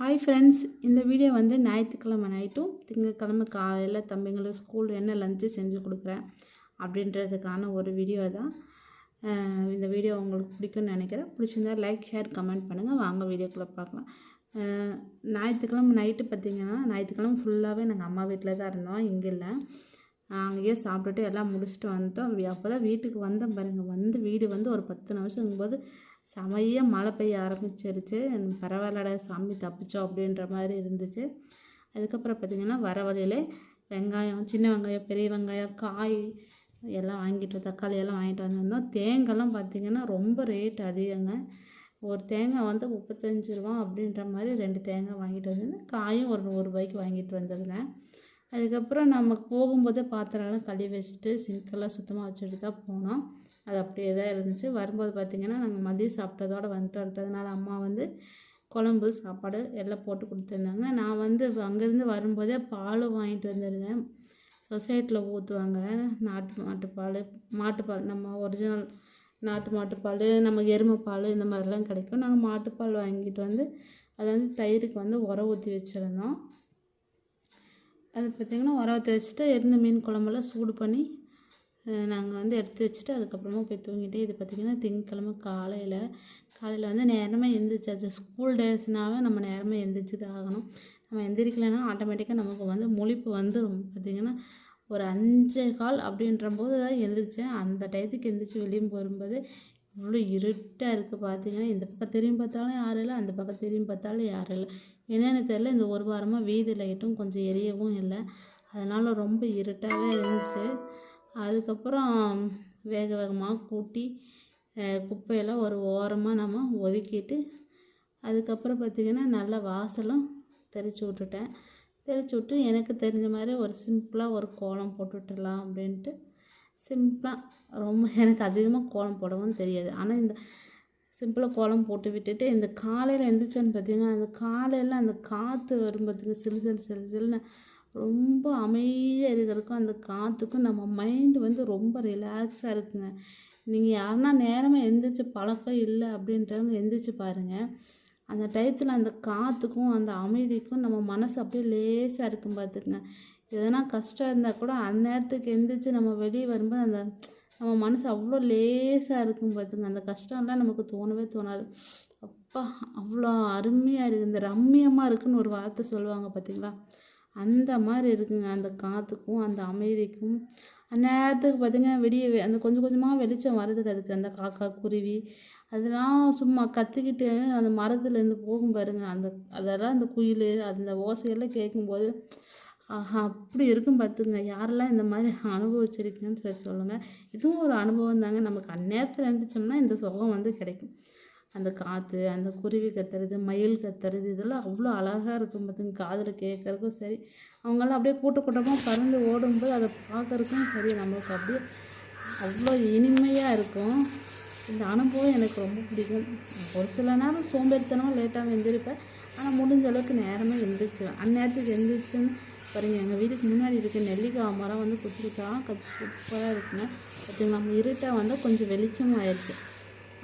Hi friends இந்த video வந்து ஞாயிற்றுக்கிழமை நைட்டும் திங்கக்கிழமை காலையில் தம்பிங்களுக்கு ஸ்கூல் என்ன லஞ்சு செஞ்சு கொடுக்குறேன் அப்படின்றதுக்கான ஒரு வீடியோ தான். இந்த வீடியோ உங்களுக்கு பிடிக்கும்னு நினைக்கிறேன். பிடிச்சிருந்தா லைக் ஷேர் கமெண்ட் பண்ணுங்கள் வாங்க வீடியோக்குள்ளே பார்க்கலாம். ஞாயிற்றுக்கிழமை நைட்டு பார்த்திங்கன்னா ஞாயிற்றுக்கிழமை ஃபுல்லாகவே நாங்கள் அம்மா வீட்டில் தான் இருந்தோம். இங்கே இல்லை. அங்கேயே சாப்பிட்டுட்டு எல்லாம் முடிச்சுட்டு வந்துட்டோம். அப்போ தான் வீட்டுக்கு வந்தேன் பாருங்கள் வந்து வீடு வந்து ஒரு பத்து நிமிஷங்கும்போது செமையாக மழை பெய்ய ஆரம்பிச்சிருச்சு. பரவாயில்லடா சாமி தப்பிச்சோம் அப்படின்ற மாதிரி இருந்துச்சு. அதுக்கப்புறம் பார்த்திங்கன்னா வர வழியிலே வெங்காயம் சின்ன வெங்காயம் பெரிய வெங்காயம் காய் எல்லாம் வாங்கிட்டு தக்காளி எல்லாம் வாங்கிட்டு வந்திருந்தோம். தேங்காய்லாம் பார்த்திங்கன்னா ரொம்ப ரேட் அதிகங்க. ஒரு தேங்காய் வந்து முப்பத்தஞ்சு ரூபா அப்படின்ற மாதிரி ரெண்டு தேங்காய் வாங்கிட்டு வந்திருந்தேன். காயும் ஒரு நூறு ரூபாய்க்கு வாங்கிட்டு வந்திருந்தேன். அதுக்கப்புறம் நம்ம போகும்போதே பாத்திரம்லாம் கழுவி வச்சுட்டு சிங்கெல்லாம் சுத்தமாக வச்சுட்டு தான் போனோம். அது அப்படியே தான் இருந்துச்சு. வரும்போது பார்த்திங்கன்னா நாங்கள் மதியம் சாப்பிட்டதோட வந்துட்டதுனால அம்மா வந்து குழம்பு சாப்பாடு எல்லாம் போட்டு கொடுத்துருந்தாங்க. நான் வந்து அங்கேருந்து வரும்போதே பால் வாங்கிட்டு வந்திருந்தேன். சொசைட்டியில் ஊற்றுவாங்க நாட்டு மாட்டுப்பால் மாட்டுப்பால் நம்ம ஒரிஜினல் நாட்டு மாட்டுப்பால் நம்ம எருமை பால் இந்த மாதிரிலாம் கிடைக்கும். நாங்கள் மாட்டுப்பால் வாங்கிட்டு வந்து அதை வந்து தயிருக்கு வந்து உர ஊற்றி வச்சுருந்தோம். அது பார்த்திங்கன்னா உர ஊற்றி வச்சுட்டு இருந்த மீன் குழம்பெல்லாம் சூடு பண்ணி நாங்கள் வந்து எடுத்து வச்சுட்டு அதுக்கப்புறமா போய் தூங்கிட்டு இது பார்த்திங்கன்னா திங்கக்கிழமை காலையில் காலையில் வந்து நேரமாக எந்திரிச்சாச்சு ஸ்கூல் டேஸ்னாவே நம்ம நேரமாக எழுந்திரிச்சு தான் ஆகணும். நம்ம எந்திரிக்கலைன்னா ஆட்டோமேட்டிக்காக நமக்கு வந்து முழிப்பு வந்துடும் பார்த்திங்கன்னா ஒரு அஞ்சே கால் அப்படின்ற போது தான் எழுந்திரிச்சேன் அந்த டயத்துக்கு எந்திரிச்சு வெளியே போகும்போது இவ்வளோ இருட்டாக இருக்குது பார்த்தீங்கன்னா இந்த பக்கம் திரும்பி பார்த்தாலும் யாரும் இல்லை அந்த பக்கம் திரும்பி பார்த்தாலும் யாரும் இல்லை. என்னென்னு தெரில இந்த ஒரு வாரமாக வீதி லைட்டும் கொஞ்சம் எரியவும் இல்லை. அதனால் ரொம்ப இருட்டாகவே இருந்துச்சு. அதுக்கப்புறம் வேக வேகமாக கூட்டி குப்பையெல்லாம் ஒரு ஓரமாக நம்ம ஒதுக்கிட்டு அதுக்கப்புறம் பார்த்திங்கன்னா நல்லா வாசலும் தெளித்து விட்டுட்டேன். தெளித்து விட்டு எனக்கு தெரிஞ்ச மாதிரி ஒரு சிம்பிளாக ஒரு கோலம் போட்டுவிட்டுலாம் அப்படின்ட்டு சிம்பிளாக ரொம்ப எனக்கு அதிகமாக கோலம் போடவும் தெரியாது. ஆனால் இந்த சிம்பிளாக கோலம் போட்டு விட்டுட்டு இந்த காலையில் எந்திரிச்சோன்னு பார்த்திங்கன்னா அந்த காலையில் அந்த காற்று வரும் பார்த்திங்க சிலு சிலு சிலு சிலுன்னு ரொம்ப அமைதியாக இருக்கிறதுக்கும் அந்த காற்றுக்கும் நம்ம மைண்டு வந்து ரொம்ப ரிலாக்ஸாக இருக்குங்க. நீங்கள் யாருன்னா நேரமாக எந்திரிச்சு பழக்கம் இல்லை அப்படின்றவங்க எந்திரிச்சு பாருங்கள் அந்த டயத்தில் அந்த காற்றுக்கும் அந்த அமைதிக்கும் நம்ம மனசு அப்படியே லேசாக இருக்கும் பார்த்துக்குங்க எதனா கஷ்டம் இருந்தால் கூட அந்த நேரத்துக்கு எந்திரிச்சு நம்ம வெளியே வரும்போது அந்த நம்ம மனசு அவ்வளோ லேசாக இருக்கும் பார்த்துங்க அந்த கஷ்டம்லாம் நமக்கு தோணவே தோணாது. அப்பா அவ்வளோ அருமையாக இருக்குது இந்த ரம்மியமாக இருக்குன்னு ஒரு வார்த்தை சொல்லுவாங்க பார்த்தீங்களா அந்த மாதிரி இருக்குங்க. அந்த காற்றுக்கும் அந்த அமைதிக்கும். அந்நேரத்துக்கு பார்த்திங்கன்னா விடிய அந்த கொஞ்சம் கொஞ்சமாக வெளிச்சம் வருதுக்கு அதுக்கு அந்த காக்கா குருவி அதெல்லாம் சும்மா கத்திக்கிட்டு அந்த மரத்துலேருந்து போகும் பாருங்க. அந்த அதெல்லாம் அந்த குயில் அந்த ஓசையெல்லாம் கேட்கும்போது ஆஹா அப்படி இருக்கும் பார்த்துங்க. யாரெல்லாம் இந்த மாதிரி அனுபவிச்சிருக்கீங்கன்னு சரி சொல்லுங்கள் இதுவும் ஒரு அனுபவம் தாங்க. நமக்கு அந்நேரத்தில் இருந்துச்சோம்னா இந்த சுகம் வந்து கிடைக்கும். அந்த காற்று அந்த குருவி கத்துறது மயில் கத்துறது இதெல்லாம் அவ்வளோ அழகாக இருக்கும் பார்த்துங்க காதில் கேட்குறக்கும் சரி அவங்களாம் அப்படியே கூட்ட கூட்டமாக பறந்து ஓடும்போது அதை பார்க்குறக்கும் சரி நமக்கு அப்படியே அவ்வளோ இனிமையாக இருக்கும். இந்த அனுபவம் எனக்கு ரொம்ப பிடிக்கும். ஒரு சில நேரம் சோம்பேறித்தனமாக லேட்டாக எழுந்திருப்பேன் ஆனால் முடிஞ்ச அளவுக்கு நேரமாக எழுந்திரிச்சுவேன் அந்நேரத்துக்கு எழுந்திரிச்சுன்னு பாருங்க எங்கள் வீட்டுக்கு முன்னாடி இருக்க நெல்லிக்காய் மரம் வந்து குத்திருக்கா கற்று கச்சி சூப்பராக இருக்குங்க. பார்த்தீங்களா நம்ம இருட்டாக வந்து கொஞ்சம் வெளிச்சமாக ஆயிடுச்சு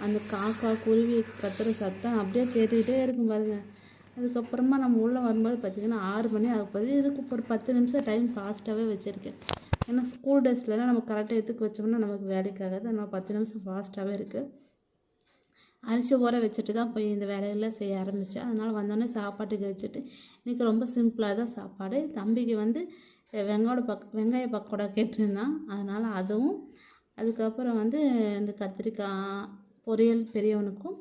அந்த காக்கா குருவி கத்துற சத்தம் அப்படியே கேட்டுக்கிட்டே இருக்கும் பாருங்க. அதுக்கப்புறமா நம்ம உள்ளே வரும்போது பார்த்திங்கன்னா ஆறு மணி ஆகப்போகுது இதுக்கு ஒரு பத்து நிமிஷம் டைம் ஃபாஸ்ட்டாகவே வச்சுருக்கேன். ஏன்னா ஸ்கூல் டேஸ்லலாம் நம்ம கரெக்டாக எடுத்துக்கு வச்சோம்னா நமக்கு வேலைக்காகாது நம்ம பத்து நிமிஷம் ஃபாஸ்ட்டாகவே இருக்குது அரிசி ஊற வச்சுட்டு தான் போய் இந்த வேலையெல்லாம் செய்ய ஆரம்பித்தேன் அதனால் வந்தோடனே சாப்பாட்டுக்கு வச்சுட்டு இன்றைக்கி ரொம்ப சிம்பிளாக தான் சாப்பாடு. தம்பிக்கு வந்து வெங்காயோட பக் வெங்காய பக்கோடா கேட்டிருந்தான். அதனால் அதுவும் அதுக்கப்புறம் வந்து இந்த கத்திரிக்காய் பொரியல் பெரியவனுக்கும்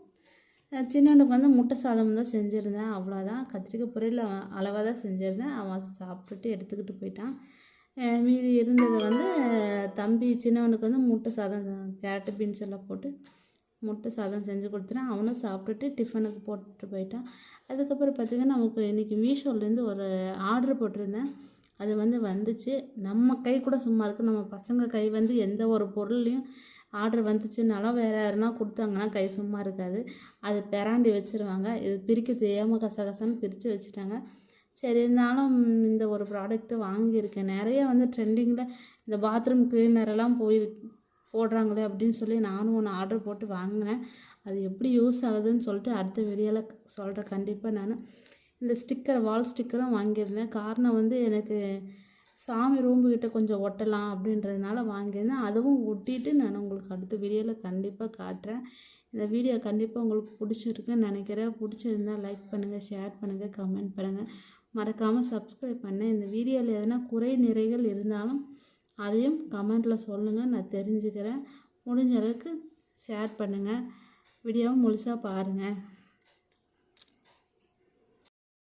சின்னவனுக்கு வந்து முட்டை சாதம் தான் செஞ்சுருந்தேன். அவ்வளோதான் கத்திரிக்காய் பொரியல் அளவாக தான் செஞ்சுருந்தேன். அவன் சாப்பிட்டுட்டு எடுத்துக்கிட்டு போயிட்டான். மீதி இருந்தது வந்து தம்பி சின்னவனுக்கு வந்து முட்டை சாதம் கேரட்டு பீன்ஸ் எல்லாம் போட்டு முட்டை சாதம் செஞ்சு கொடுத்துட்டேன். அவனும் சாப்பிட்டுட்டு டிஃபனுக்கு போட்டுட்டு போயிட்டான். அதுக்கப்புறம் பார்த்திங்கன்னா நமக்கு இன்றைக்கி மீஷோலேருந்து ஒரு ஆர்டர் போட்டிருந்தேன். அது வந்து வந்துச்சு. நம்ம கை கூட சும்மா இருக்குது நம்ம பசங்க கை வந்து எந்த ஒரு பொருள்லையும் ஆர்டர் வந்துச்சுனாலும் வேறு யாருனா கொடுத்தாங்கன்னா கை சும்மா இருக்காது. அது பெராண்டி வச்சுருவாங்க. இது பிரிக்க தெரியாமல் கசகசன்னு பிரித்து வச்சுட்டாங்க. சரி இருந்தாலும் இந்த ஒரு ப்ராடக்ட்டு வாங்கியிருக்கேன். நிறைய வந்து ட்ரெண்டிங்கில் இந்த பாத்ரூம் க்ளீனரெல்லாம் போய் போடுறாங்களே அப்படின்னு சொல்லி நானும் ஒன்று ஆர்டர் போட்டு வாங்கினேன். அது எப்படி யூஸ் ஆகுதுன்னு சொல்லிட்டு அடுத்த வீடியோவில் சொல்கிறேன் கண்டிப்பாக நான். இந்த ஸ்டிக்கர் வால் ஸ்டிக்கரும் வாங்கியிருந்தேன். காரணம் வந்து எனக்கு சாமி ரூம்புக்கிட்ட கொஞ்சம் ஒட்டலாம் அப்படின்றதுனால வாங்கியிருந்தேன். அதுவும் ஒட்டிட்டு நான் உங்களுக்கு அடுத்த வீடியோவில் கண்டிப்பாக காட்டுறேன். இந்த வீடியோ கண்டிப்பாக உங்களுக்கு பிடிச்சிருக்குன்னு நினைக்கிறேன். பிடிச்சிருந்தா லைக் பண்ணுங்கள் ஷேர் பண்ணுங்கள் கமெண்ட் பண்ணுங்கள் மறக்காமல் சப்ஸ்கிரைப் பண்ணேன் இந்த வீடியோவில் எதனா குறை நிறைகள் இருந்தாலும் அதையும் கமெண்ட்டில் சொல்லுங்கள் நான் தெரிஞ்சுக்கிறேன். முடிஞ்ச அளவுக்கு ஷேர் பண்ணுங்கள் வீடியோவை முழுசாக பாருங்கள்